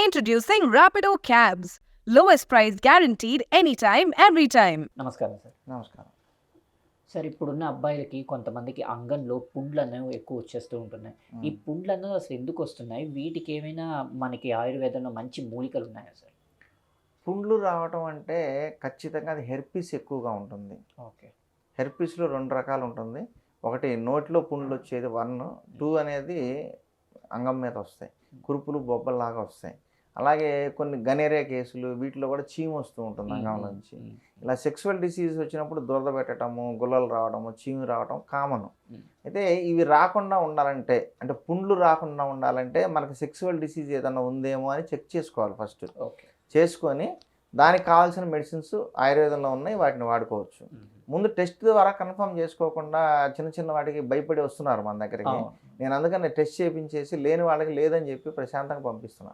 Introducing Rapido Cabs. Lowest price guaranteed anytime, every time. నమస్కారం sir నమస్కారం. Sir ఇప్పుడున్న అబ్బాయిలకి కొంతమందికి అంగంలో పుండ్లు అనేవి ఎక్కువ వచ్చేస్తూ ఉంటున్నాయి. ఈ పుండ్లు అనేవి అసలు ఎందుకు వస్తున్నాయి? వీటికి ఏమైనా మనకి ఆయుర్వేదంలో మంచి మూలికలు ఉన్నాయా సార్? పుండ్లు రావటం అంటే ఖచ్చితంగా అది హెర్పీస్ ఎక్కువగా ఉంటుంది. ఓకే. హెర్పీస్లో రెండు రకాలు ఉంటుంది. ఒకటి నోట్లో పుండ్లు వచ్చేది వన్ టూ అనేది అంగం మీద వస్తాయి. కురుపులు బొబ్బల్లాగా వస్తాయి. అలాగే కొన్ని గనేరియా కేసులు వీటిలో కూడా చీము వస్తూ ఉంటుంది అంగం నుంచి. ఇలా సెక్సువల్ డిసీజ్ వచ్చినప్పుడు దురద పెట్టడము గుల్లలు రావడము చీము రావడం కామన్. అయితే ఇవి రాకుండా ఉండాలంటే అంటే పుండ్లు రాకుండా ఉండాలంటే మనకి సెక్సువల్ డిసీజ్ ఏదైనా ఉందేమో అని చెక్ చేసుకోవాలి ఫస్ట్ ఓకే. చేసుకొని దానికి కావాల్సిన మెడిసిన్స్ ఆయుర్వేదంలో ఉన్నాయి వాటిని వాడుకోవచ్చు. ముందు టెస్ట్ ద్వారా కన్ఫర్మ్ చేసుకోకుండా చిన్న చిన్న వాటికి భయపడి వస్తున్నారు మన దగ్గరికి. నేను అందుకని టెస్ట్ చేయించేసి లేని వాళ్ళకి లేదని చెప్పి ప్రశాంతంగా పంపిస్తున్నా.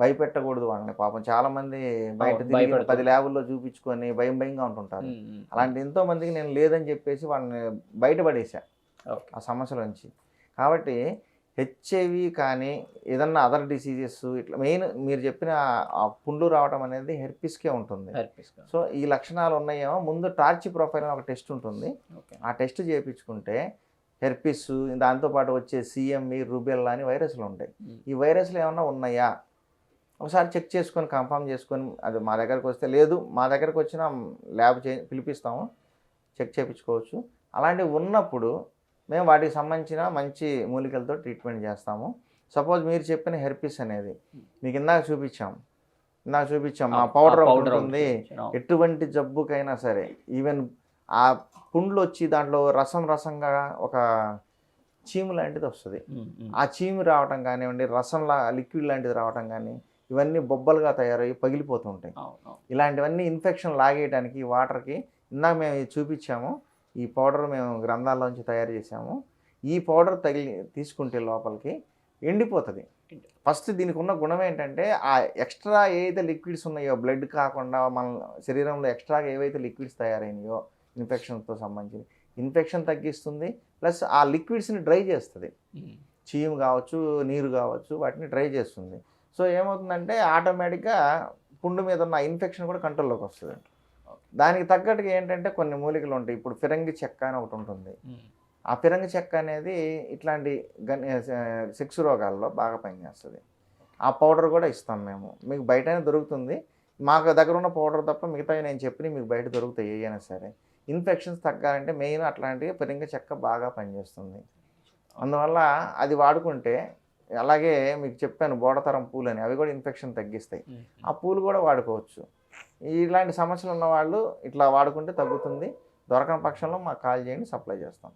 భయపెట్టకూడదు వాళ్ళని పాపం. చాలా మంది బయట. పది ల్యాబుల్లో చూపించుకొని భయం భయంగా ఉంటుంటారు. అలాంటి ఎంతో మందికి నేను లేదని చెప్పేసి వాళ్ళని బయటపడేసా ఆ సమస్యల నుంచి. కాబట్టి హెచ్ఐవి కానీ ఏదన్నా అదర్ డిసీజెస్ ఇట్లా మెయిన్ మీరు చెప్పిన ఆ పుండ్లు రావడం అనేది హెర్పిస్కే ఉంటుంది. సో ఈ లక్షణాలు ఉన్నాయేమో. ముందు టార్చ్ ప్రొఫైల్ అని ఒక టెస్ట్ ఉంటుంది. ఆ టెస్ట్ చేయించుకుంటే హెర్పిస్ దాంతోపాటు వచ్చే సిఎంఈ రుబెల్లా అని వైరస్లు ఉంటాయి. ఈ వైరస్లు ఏమన్నా ఉన్నాయా? ఒకసారి చెక్ చేసుకొని కన్ఫర్మ్ చేసుకొని అది మా దగ్గరకు వస్తే లేదు. మా దగ్గరకు వచ్చిన ల్యాబ్ చే పిలిపిస్తాము. చెక్ చేయించుకోవచ్చు అలాంటివి ఉన్నప్పుడు మేము వాటికి సంబంధించిన మంచి మూలికలతో ట్రీట్మెంట్ చేస్తాము. సపోజ్ మీరు చెప్పిన హెర్పిస్ అనేది మీకు ఇందాక చూపించాం. ఇందాక చూపించాం ఆ పౌడర్ ఒకటి ఉంటుంది. ఎటువంటి జబ్బుకైనా సరే ఈవెన్ ఆ పుండ్లు వచ్చి దాంట్లో రసం రసంగా ఒక చీము లాంటిది వస్తుంది. ఆ చీము రావటం కానివ్వండి రసంలా లిక్విడ్ లాంటిది రావటం కానీ ఇవన్నీ బొబ్బలుగా తయారయ్యి పగిలిపోతుంటాయి. ఇలాంటివన్నీ ఇన్ఫెక్షన్ లాగేయడానికి వాటర్కి ఇందాక మేము చూపించాము. ఈ పౌడర్ మేము గ్రంథాల్లోంచి తయారు చేసాము ఈ పౌడర్ తగిలి తీసుకుంటే లోపలికి ఎండిపోతుంది. ఫస్ట్ దీనికి ఉన్న గుణం ఏంటంటే ఆ ఎక్స్ట్రా ఏదైతే లిక్విడ్స్ ఉన్నాయో బ్లడ్ కాకుండా మన శరీరంలో ఎక్స్ట్రాగా ఏవైతే లిక్విడ్స్ తయారైనాయో ఇన్ఫెక్షన్తో సంబంధించి ఇన్ఫెక్షన్ తగ్గిస్తుంది ప్లస్ ఆ లిక్విడ్స్ని డ్రై చేస్తుంది. చీము కావచ్చు నీరు కావచ్చు వాటిని డ్రై చేస్తుంది. సో ఏమవుతుందంటే ఆటోమేటిక్గా పుండు మీద ఉన్న ఇన్ఫెక్షన్ కూడా కంట్రోల్లోకి వస్తుంది దానికి తగ్గట్టుగా ఏంటంటే కొన్ని మూలికలు ఉంటాయి. ఇప్పుడు ఫిరంగి చెక్క అని ఒకటి ఉంటుంది. ఆ ఫిరంగి చెక్క అనేది ఇట్లాంటి గన్ సెక్స్ రోగాల్లో బాగా పనిచేస్తుంది. ఆ పౌడర్ కూడా ఇస్తాం మేము. మీకు బయటనే దొరుకుతుంది. మాకు దగ్గర ఉన్న పౌడర్ తప్ప మిగతావి నేను చెప్పిన మీకు బయట దొరుకుతాయి అయినా సరే. ఇన్ఫెక్షన్స్ తగ్గాలంటే మెయిన్ అట్లాంటివి ఫిరంగి చెక్క బాగా పనిచేస్తుంది. అందువల్ల అది వాడుకుంటే అలాగే మీకు చెప్పాను బోడతరం పూలు అని అవి కూడా ఇన్ఫెక్షన్ తగ్గిస్తాయి. ఆ పూలు కూడా వాడుకోవచ్చు. ఇలాంటి సమస్యలు ఉన్న వాళ్ళు ఇట్లా వాడుకుంటే తగ్గుతుంది. దొరకని పక్షంలో మాకు కాల్ చేయండి సప్లై చేస్తాం.